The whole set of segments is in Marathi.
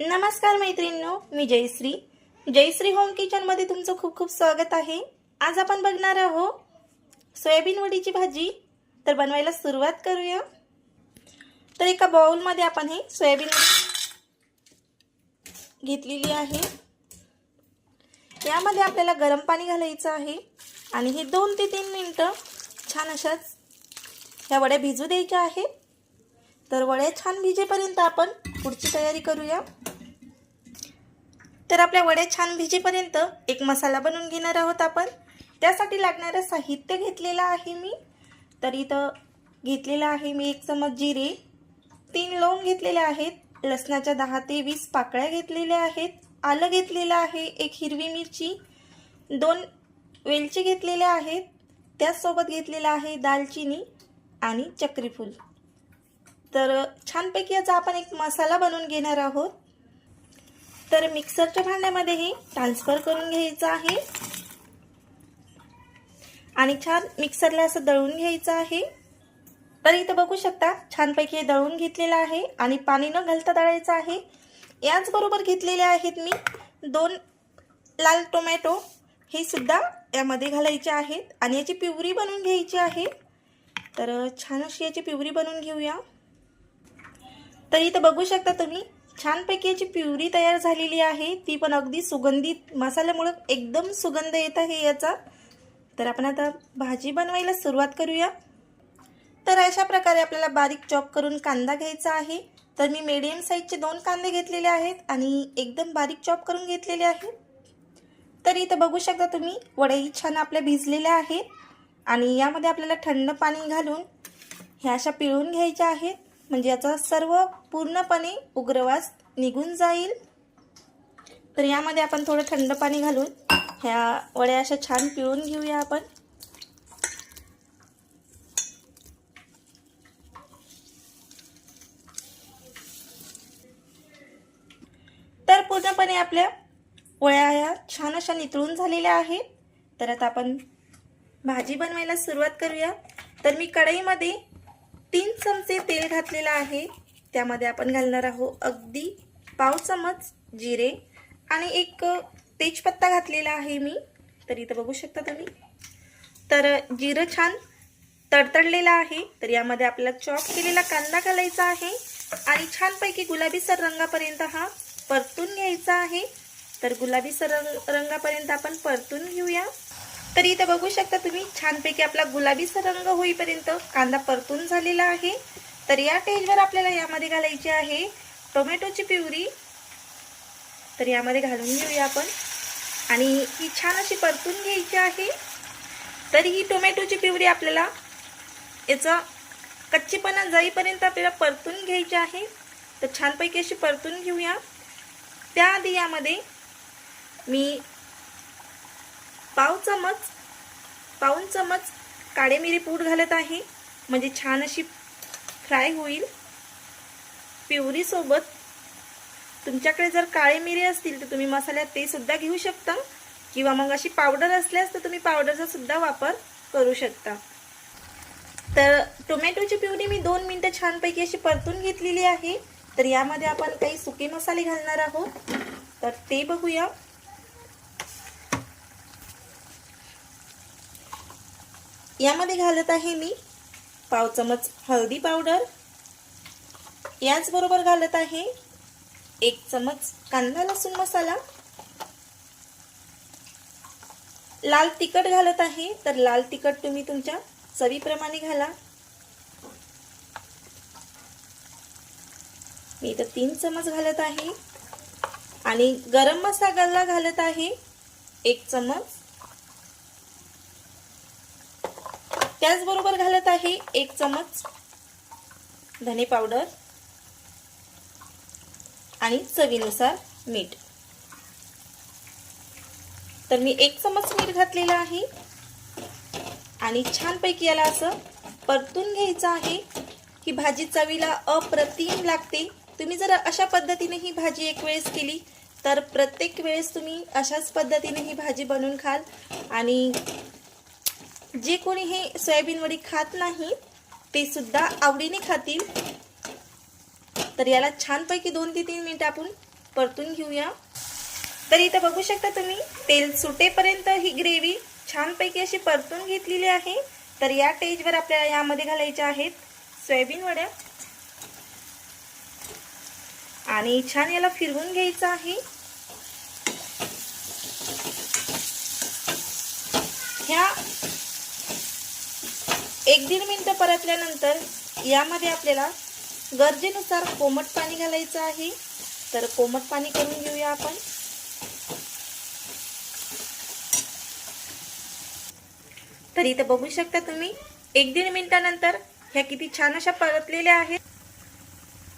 नमस्कार मैत्रिणींनो मी जयश्री. जयश्री होम किचनमध्ये तुमचं खूप खूप स्वागत आहे. आज आपण बघणार आहोत सोयाबीन वडीची भाजी. तर बनवायला सुरुवात करूया. तर एका बाउलमध्ये आपण हे सोयाबीन घेतलेली आहे. यामध्ये आपल्याला गरम पाणी घालायचं आहे. आणि हे दोन ते तीन मिनटं छान अशाच ह्या वड्या भिजू द्यायच्या आहेत. तर वड्या छान भिजेपर्यंत आपण पुढची तयारी करूया. तर आपल्या वड्या छान भिजेपर्यंत एक मसाला बनवून घेणार आहोत आपण. त्यासाठी लागणारं साहित्य घेतलेलं आहे मी. तर इथं घेतलेलं आहे मी एक चमच जिरे तीन लवंग घेतलेले आहेत लसणाच्या दहा ते वीस पाकळ्या घेतलेल्या आहेत आलं घेतलेलं आहे एक हिरवी मिरची दोन वेलची घेतलेल्या आहेत त्याचसोबत घेतलेलं आहे दालचिनी आणि चक्रीफूल. तर छानपैकी याचा आपण एक मसाला बनवून घेणार आहोत. तर मिक्सरच्या भांड्यामध्ये हे ट्रान्सफर करून घ्यायचं आहे. आणि छान मिक्सरला असं दळून घ्यायचं आहे. तर इथं बघू शकता छानपैकी हे दळून घेतलेलं आहे आणि पाणी न घालता दळायचं आहे. याचबरोबर घेतलेले आहेत मी दोन लाल टोमॅटो हे सुद्धा यामध्ये घालायचे आहेत आणि याची पिवरी बनवून घ्यायची आहे. तर छान अशी याची पिवरी बनवून घेऊया. तर इथं बघू शकता तुम्ही छानपैकी याची प्युरी तयार झालेली आहे. ती पण अगदी सुगंधित मसाल्यामुळं एकदम सुगंध येत आहे याचा. तर आपण आता भाजी बनवायला सुरुवात करूया. तर अशा प्रकारे आपल्याला बारीक चॉप करून कांदा घ्यायचा आहे. तर मी मीडियम साईजचे दोन कांदे घेतलेले आहेत आणि एकदम बारीक चॉप करून घेतलेले आहेत तर इथं बघू शकता तुम्ही वड्याही छान आपल्या भिजलेल्या आहेत. आणि यामध्ये आपल्याला थंड पाणी घालून ह्या अशा पिळून घ्यायच्या आहेत. म्हणजे याचा सर्व पूर्णपणे उग्रवास निघून जाईल. तर यामध्ये आपण थोडं थंड पाणी घालून ह्या वड्या अशा छान पिळून घेऊया आपण. तर पूर्णपणे आपल्या वळ्या ह्या छान अशा नितळून झालेल्या आहेत. तर आता आपण भाजी बनवायला सुरुवात करूया. तर मी कढईमध्ये तीन चमचे तेल घातलेलं आहे. त्यामध्ये आपण घालणार आहोत अगदी पाव चमच जिरे आणि एक तेजपत्ता घातलेला आहे मी. तर इथं बघू शकता तुम्ही. तर जिरं छान तडतडलेलं आहे. तर यामध्ये आपल्याला चॉप केलेला कांदा घालायचा आहे आणि छानपैकी गुलाबीसर रंगापर्यंत हा परतून घ्यायचा आहे. तर गुलाबीसर रंग रंगापर्यंत आपण परतून घेऊया. तर इथं बघू शकता तुम्ही छानपैकी आपला गुलाबीचा रंग होईपर्यंत कांदा परतून झालेला आहे. तर या टेजवर आपल्याला यामध्ये घालायची आहे टोमॅटोची पिवरी तर यामध्ये घालून घेऊया आपण. आणि ही छान अशी परतून घ्यायची आहे. तर ही टोमॅटोची पिवरी आपल्याला याचा कच्चीपणा जाईपर्यंत आपल्याला परतून घ्यायची आहे. तर छानपैकी अशी परतून घेऊया. त्याआधी यामध्ये मी पाव चमच पाऊन चमच काळे मिरी पूड घालत आहे. म्हणजे छान अशी फ्राय होईल. पिवरीसोबत तुमच्याकडे जर काळे मिरी असतील तर तुम्ही मसाल्यात ते सुद्धा घेऊ शकता. किंवा मग अशी पावडर असल्यास तर तुम्ही पावडरचा सुद्धा वापर करू शकता. तर टोमॅटोची पिवरी मी दोन मिनटं छानपैकी अशी परतून घेतलेली आहे. तर यामध्ये आपण काही सुके मसाले घालणार आहोत. तर ते बघूया. यामध्ये घालत आहे मी पाव चमच हळदी पावडर. याचबरोबर घालत आहे एक चमच कांदा लसूण मसाला. लाल तिखट घालत आहे तर लाल तिखट तुम्ही तुमच्या चवीप्रमाणे घाला. मी इथं तीन चमच घालत आहे. आणि गरम मसाला घालत आहे एक चमच त्याचबरोबर घालत आहे एक चमच धने पावडर आणि चवीनुसार मीठ. तर मी एक चमच मीठ घातलेलं आहे आणि छानपैकी याला असं परतून घ्यायचं आहे. ही भाजी चवीला अप्रतिम लागते. तुम्ही जर अशा पद्धतीने ही भाजी एक वेळेस केली तर प्रत्येक वेळेस तुम्ही अशाच पद्धतीने ही भाजी बनवून खाल आणि जे कोणी हे सोयाबीन वडी खात नाही ते सुद्धा आवडीने खातील. तर याला छानपैकी दोन ते तीन मिनिटं आपण परतून घेऊया. तर इथं बघू शकता तुम्ही तेल सुटेपर्यंत ही ग्रेव्ही छानपैकी अशी परतून घेतलेली आहे. तर या टेजवर आपल्याला यामध्ये घालायच्या आहेत सोयाबीन वड्या. आणि छान याला फिरवून घ्यायचं आहे. ह्या एक दीड मिनटं परतल्यानंतर यामध्ये आपल्याला गरजेनुसार कोमट पाणी घालायचं आहे. तर कोमट पाणी करून घेऊया आपण. तर इथं बघू शकता तुम्ही एक दीड मिनिटानंतर ह्या किती छान अशा परतलेल्या आहेत.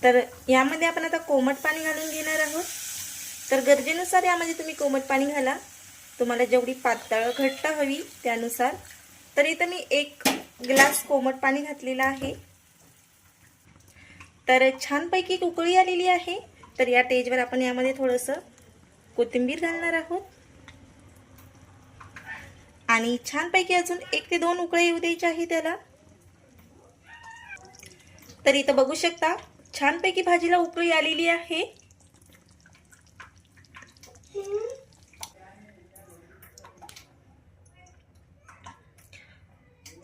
तर यामध्ये आपण आता कोमट पाणी घालून घेणार आहोत. तर गरजेनुसार यामध्ये तुम्ही कोमट पाणी घाला. तुम्हाला जेवढी पातळ घट्ट हवी त्यानुसार. तर इथं मी एक ग्लास कोमट पाणी घातलेलं आहे. तर छानपैकी उकळी आलेली आहे. तर या टेजवर आपण यामध्ये थोडंसं कोथिंबीर घालणार आहोत. आणि छानपैकी अजून एक ते दोन उकळे येऊ द्यायचे आहे त्याला. तर इथं बघू शकता छानपैकी भाजीला उकळी आलेली आहे.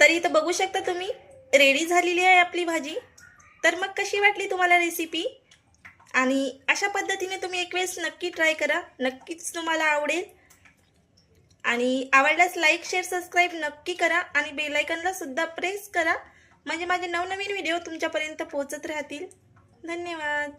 तर इथं बघू शकता तुम्ही. रेडी झालेली आहे आपली भाजी. तर मग कशी वाटली तुम्हाला रेसिपी आणि अशा पद्धतीने तुम्ही एक वेळेस नक्की ट्राय करा. नक्कीच तुम्हाला आवडेल. आणि आवडल्यास लाईक शेअर सबस्क्राईब नक्की करा. आणि बेलायकनला सुद्धा प्रेस करा. म्हणजे माझे नवनवीन व्हिडिओ तुमच्यापर्यंत पोहोचत राहतील. धन्यवाद.